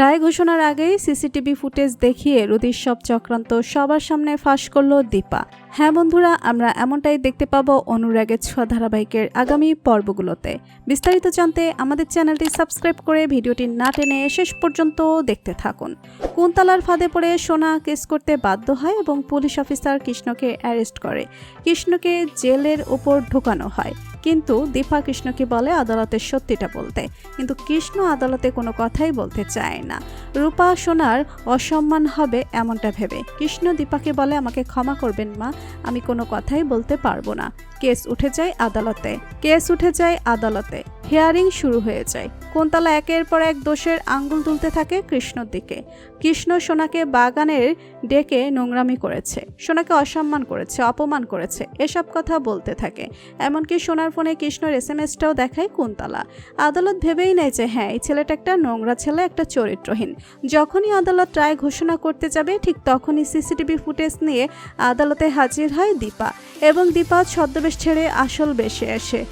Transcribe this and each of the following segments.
রায় ঘোষণার আগেই CCTV footage দেখিয়ে রুদির সব চক্রান্ত সবার সামনে ফাঁস করল দীপা। হ্যাঁ বন্ধুরা, আমরা এমনটাই দেখতে পাবো অনুরাগের ছোঁয়া ধারাবাহিকের আগামী পর্বগুলোতে। বিস্তারিত জানতে আমাদের চ্যানেলটি সাবস্ক্রাইব করে ভিডিওটি না টেনে শেষ পর্যন্ত দেখতে থাকুন। কুন্তলার ফাঁদে পড়ে সোনা কেস করতে বাধ্য হয় এবং পুলিশ অফিসার কৃষ্ণকে অ্যারেস্ট করে। কৃষ্ণকে জেলের ওপর ঢোকানো হয়। কিন্তু দীপা কৃষ্ণকে বলে আদালতের সত্যিটা বলতে। কিন্তু কৃষ্ণ আদালতে কোনো কথাই বলতে চায় না। রূপা সোনার অসম্মান হবে এমনটা ভেবে। কৃষ্ণ দীপাকে বলে, আমাকে ক্ষমা করবেন মা, আমি কোনো কথাই বলতে পারব না। কেস উঠে যায় আদালতে। কেস উঠে যায় আদালতে। হিয়ারিং শুরু হয়ে যায়। কোনতলা একের পর এক দোষের আঙ্গুল তুলতে থাকে কৃষ্ণর দিকে। কৃষ্ণ সোনাকে বাগানের ডেকে নোংরামি করেছে। সোনাকে অসম্মান করেছে, অপমান করেছে, এসব কথা বলতে থাকে। এমনকি সোনার ফোনে কৃষ্ণর এস এম এসটাও দেখায় কুন্তলা। আদালত ভেবেই নেয় যে হ্যাঁ এই ছেলেটা একটা নোংরা ছেলে, একটা চরিত্রহীন। যখনই আদালত রায় ঘোষণা করতে যাবে, ঠিক তখনই সিসিটিভি ফুটেজ নিয়ে আদালতে হাজির হয় দীপা এবং দীপা ছদ্মবেশ ছেড়ে আসল বেশে আসে।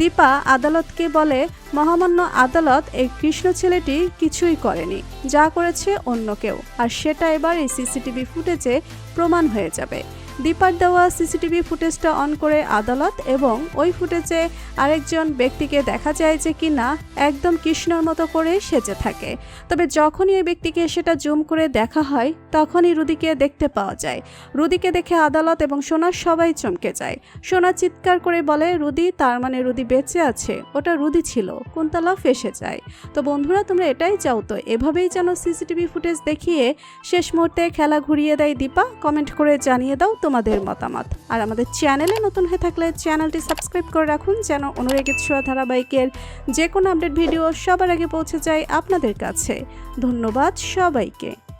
দীপা আদালতকে বলে, মহামান্য আদালত এই কৃষ্ণ ছেলেটি কিছুই করেনি, যা করেছে অন্য কেউ। আর সেটা এবার এই সিসিটিভি ফুটেজে প্রমাণ হয়ে যাবে। দীপার দেওয়া সিসিটিভি ফুটেজটা অন করে আদালত এবং ওই ফুটেজে আরেকজন ব্যক্তিকে দেখা যায় যে কি না একদম কৃষ্ণর মতো করে সেজে থাকে। তবে যখনই ওই ব্যক্তিকে সেটা জুম করে দেখা হয়, তখনই রুদিকে দেখতে পাওয়া যায়। রুদিকে দেখে আদালত এবং সোনার সবাই চমকে যায়। সোনা চিৎকার করে বলে, রুদি, তার মানে রুদি বেঁচে আছে। ওটা রুদি ছিল। কুন্তলা ফেসে যায়। তো বন্ধুরা, তোমরা এটাই চাও তো? এভাবেই যেন সিসিটিভি ফুটেজ দেখিয়ে শেষ মুহূর্তে খেলা ঘুরিয়ে দেয় দীপা? কমেন্ট করে জানিয়ে দাও তোমাদের মতামত। আর আমাদের চ্যানেলে নতুন হয়ে থাকলে চ্যানেলটি সাবস্ক্রাইব করে রাখুন যেন অনুরেগিত ছোঁয়া ধারাবাহিকের যে কোনো আপডেট ভিডিও সবার আগে পৌঁছে যায় আপনাদের কাছে। ধন্যবাদ সবাইকে।